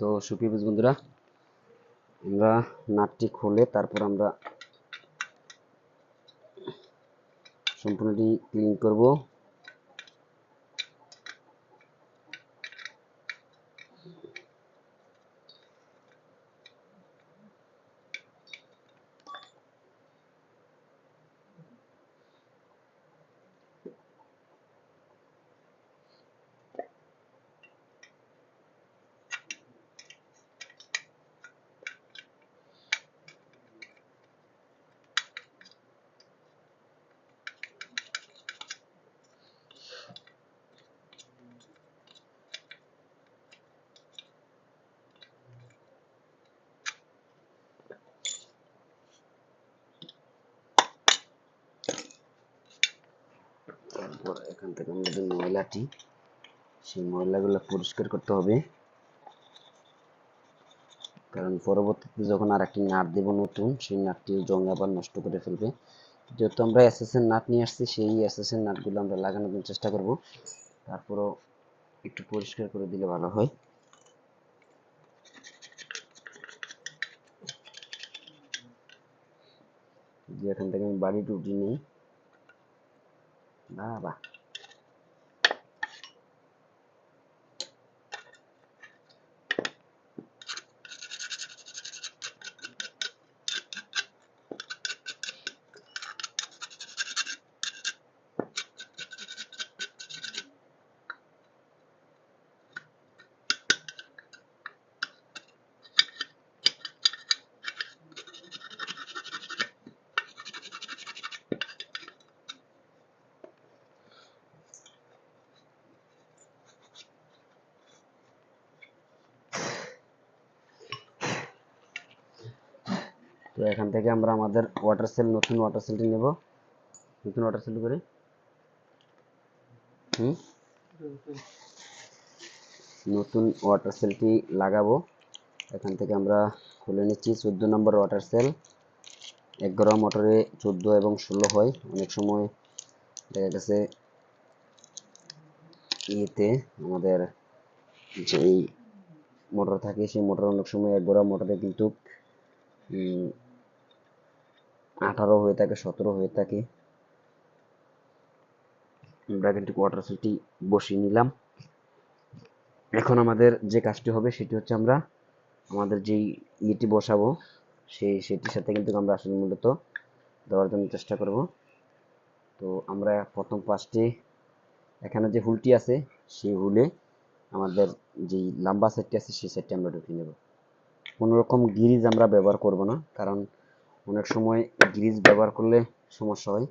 তো সুপ্রিয় বন্ধুরা আমরা নাটটি খুলে তারপর আমরা সম্পূর্ণটি ক্লিন করব তারপর এখান থেকে আমাদের ময়লাটি, সেই ময়লাগুলো পরিষ্কার করতে হবে। কারণ পরবর্তীতে যখন আর একটি নাট দেবো নতুন, সেই নাটটি জং আবার নষ্ট করে ফেলবে। যেহেতু আমরা এসএসএর নাট নিয়ে আসছি, সেই এসএসএর নাটগুলো আমরা লাগানোর জন্য চেষ্টা করব। তারপরও একটু পরিষ্কার করে দিলে ভালো হয়। যে এখান থেকে আমি বাড়ি টুটি নিই বাবা তো এখান থেকে আমরা আমাদের ওয়াটার সেল নতুন ওয়াটার সেলটি নেব। নতুন ওয়াটার সেল করে। হুম? নতুন ওয়াটার সেলটি লাগাবো। এখান থেকে আমরা খুলে নিচ্ছি। চোদ্দ নম্বর ওয়াটার সেল এক গ্রাম মোটরে চোদ্দ এবং ষোলো হয়। অনেক সময় দেখা গেছে ইয়েতে আমাদের যেই মোটর থাকে, সেই মোটর অনেক সময় এক গ্রাম মোটরে কিন্তু আঠারো হয়ে থাকে, সতেরো হয়ে থাকে। আমরা কিন্তু ওয়াটার সেলটি বসিয়ে নিলাম। এখন আমাদের যে কাজটি হবে, সেটি হচ্ছে আমরা আমাদের যেই ইয়েটি বসাবো, সেই, সেটির সাথে কিন্তু আমরা আসলে মূলত দেওয়ার জন্য চেষ্টা করব। তো আমরা প্রথম পাঁচটি, এখানে যে হুলটি আছে, সেই হুলে আমাদের যেই লম্বা সেটটি আছে, সেই সেটটি আমরা ঢুকিয়ে নেব। কোনো রকম গিরিজ আমরা ব্যবহার করব না, কারণ অনেক সময় গিরিজ ব্যবহার করলে সমস্যা হয়।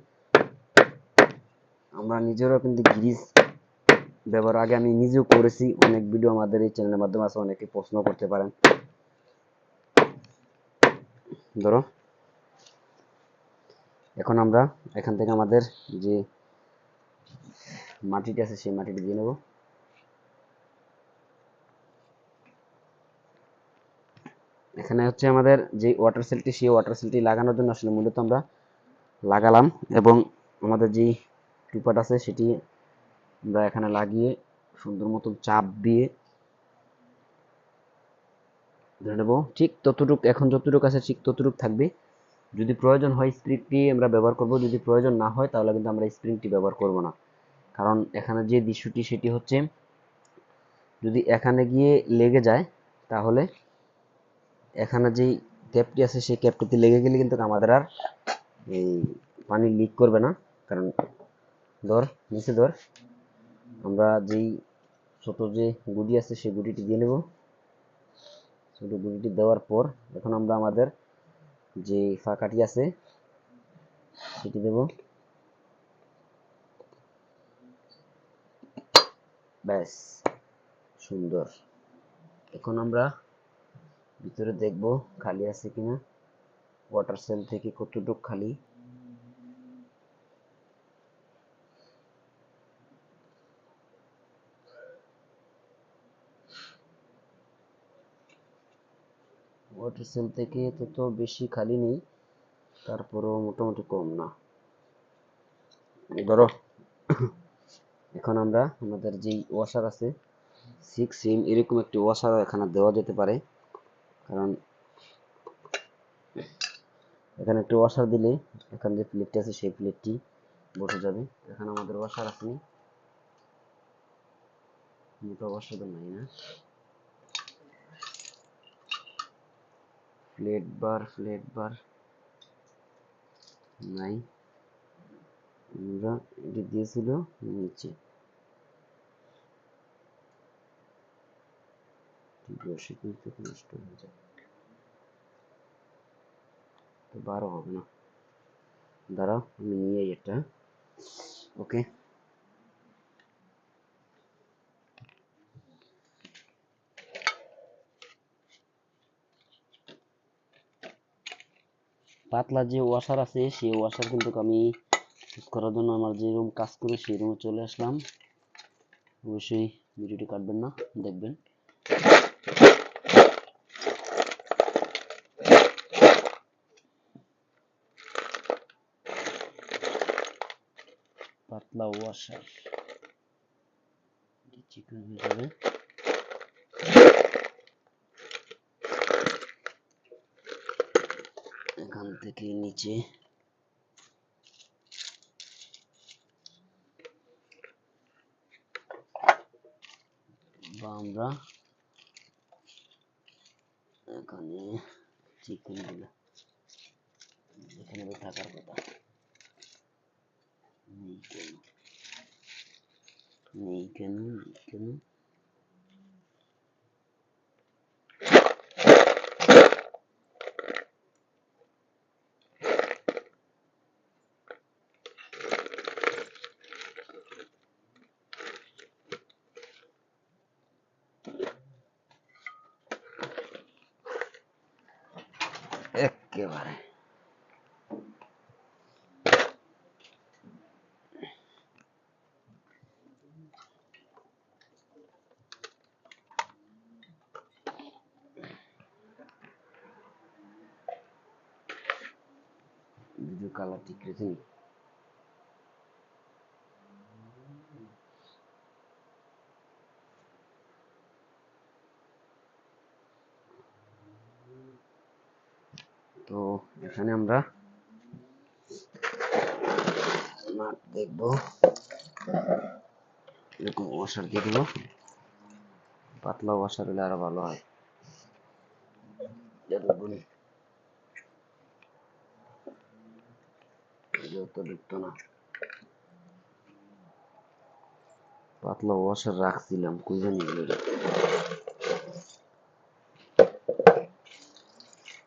আমরা নিজেরাও কিন্তু গিরিজ ব্যবহার, আগে আমি নিজেও করেছি, অনেক ভিডিও আমাদের এই চ্যানেলের মাধ্যমে আছে, অনেকে প্রশ্ন করতে পারেন। ধরো, এখন আমরা এখান থেকে আমাদের যে মাটিটি আছে, সেই মাটিটি দিয়ে নেব। এখানে হচ্ছে আমাদের যে ওয়াটার সেলটি সেই ওয়াটার সেলটি লাগানোর জন্য আসলে মূলত আমরা লাগালাম এবং আমাদের যে টুপাট আছে সেটি আমরা এখানে লাগিয়ে সুন্দর মতো চাপ দিয়ে ধরে নেব। ঠিক ততটুক, এখন যতটুকু আছে ঠিক ততটুক থাকবে। যদি প্রয়োজন হয় স্প্রিংটি আমরা ব্যবহার করব, যদি প্রয়োজন না হয় তাহলে কিন্তু আমরা স্প্রিংটি ব্যবহার করব না। কারণ এখানে যে দৃশ্যটি সেটি হচ্ছে, যদি এখানে গিয়ে লেগে যায় তাহলে এখানে যেই ক্যাপটি আছে, সেই ক্যাপটিতে লেগে গেলে কিন্তু আমাদের আর এই পানি লিক করবে না। কারণ ধর, নিচে ধর, আমরা যেই ছোট যে গুটি আছে, সেই গুটিটি দিয়ে নেব। ছোট গুটিটি দেওয়ার পর এখন আমরা আমাদের যে ফাঁকাটি আছে, সেটি দেব। ব্যাস, সুন্দর। এখন আমরা ভিতরে দেখব খালি আছে কিনা। ওয়াটার সেল থেকে কতটুক খালি? ওয়াটার সেল থেকে তত বেশি খালি নেই, তারপরেও মোটামুটি কম না। ধরো, এখন আমরা আমাদের যেই ওয়াশার আছে সিক্স সিম এরকম একটি ওয়াশারও এখানে দেওয়া যেতে পারে। কারণ এখানে একটি ওয়াশার দিলে, এখানে যে প্লেটটি আছে সেই প্লেটটি বসে যাবে। এখানে আমাদের ওয়াশার আছে ওয়াশার তো নাই না। ফ্লেট বার ফ্লেট বার নাই। আমরা এটি দিয়েছিল নিচে। কিন্তু নষ্ট হয়ে যায় তো বারো হবে না আমি নিয়ে এটা ওকে পাতলা যে ওয়াশার আছে, সেই ওয়াশার কিন্তু আমি ঠিক করার জন্য আমার যে রুম কাজ করে, সেই রুমে চলে আসলাম। অবশ্যই ভিডিওটি কাটবেন না, দেখবেন। পাতলা ওয়াশার চিকেন হয়ে যাবে এখান থেকে নিচে বা আমরা এখানে চিকেনগুলো এখানে থাকার কথা নেই কেন নেই কেন নেই কেন একেবারে ভিডিও কালার ঠিক রেখে নি তো এখানে আমরা নাট দেখব। এরকম ওয়াশার দিয়ে দেবো। পাতলা ওয়াশার হলে আরও ভালো হয়। পাতলা ওয়াশার রাখছিলাম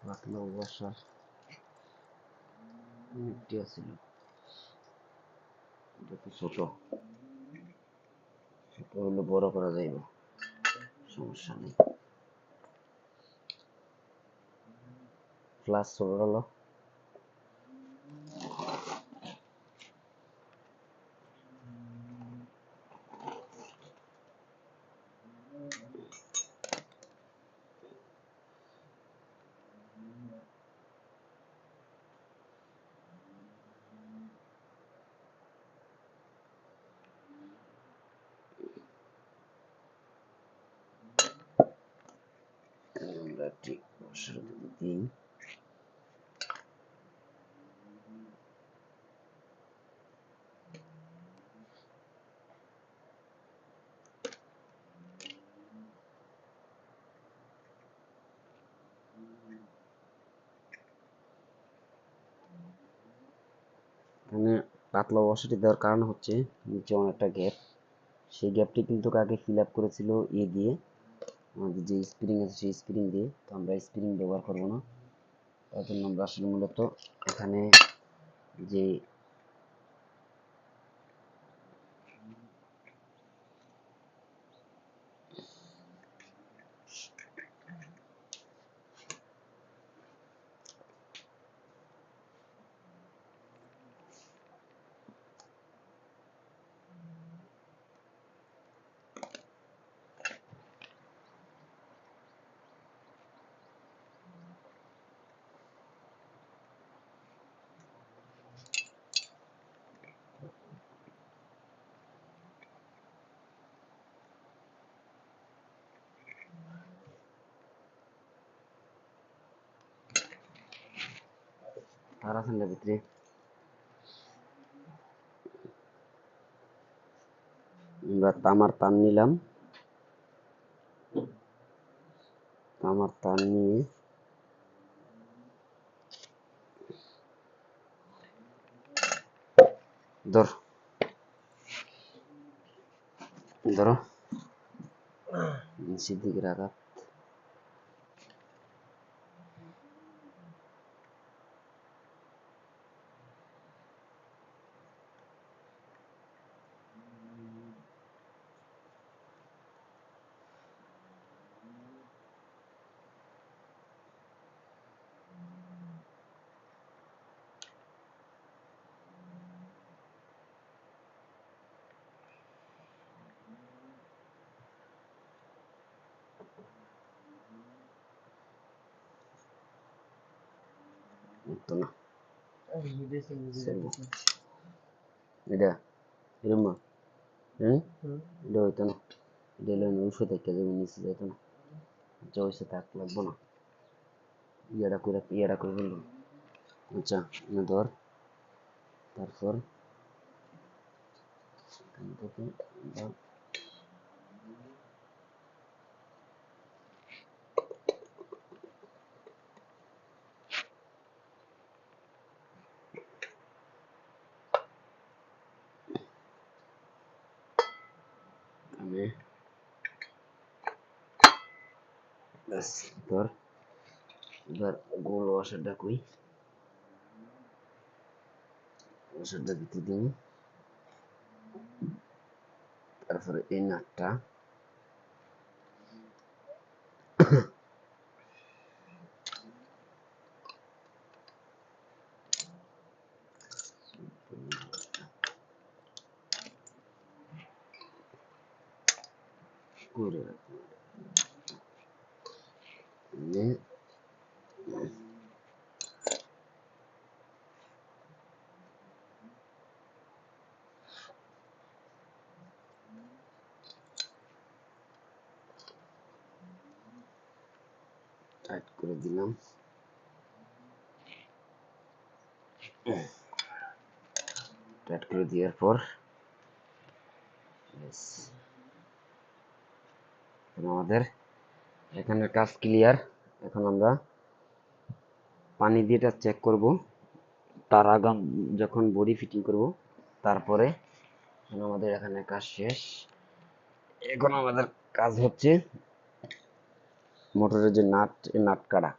পাতলা ওয়াশার আছিল। ছোট। ছোট হলে বড় করা যাইব, সমস্যা নেই। ক্লাস ছোট ঠিক পাতলা ওয়াশারটি দেওয়ার কারণ হচ্ছে নিচে অনেকটা গ্যাপ সেই গ্যাপটি কিন্তু আগে ফিল আপ করেছিল ইয়ে দিয়ে আমাদের যে স্প্রিং আছে সেই স্প্রিং দিয়ে তো আমরা স্প্রিং ব্যবহার করব না। তার জন্য আমরা আসলে মূলত এখানে যে তার আছে না ভিতরে আমরা তামার তার নিলাম তামার তার নিয়ে ধর ধরো নিচের দিকে রাখা না। এটা এরম না এটা হইতো না এটা হলো উঁচু থেকে যেমন নিচে যেত না থাক লাগবো না ইয়াটা করে ইয়াটা করে ফেললাম আচ্ছা ধর তারপর এখান থেকে ধর। এখানে ব্যাস ধর এবার গোল ওয়াশারটা কই ওয়াশারটা দিতে দিন তারপরে এই নাটটা করে রাখব এনে টাইট করে দিলাম টাইট করে দেওয়ার পর এখন আমাদের এখানের কাজ ক্লিয়ার এখন আমরা পানি দিয়ে এটা চেক করব। তার আগাম যখন বডি ফিটিং করব, তারপরে এখন আমাদের এখানে কাজ শেষ। এখন আমাদের কাজ হচ্ছে মোটরের যে নাট এই নাট কাটা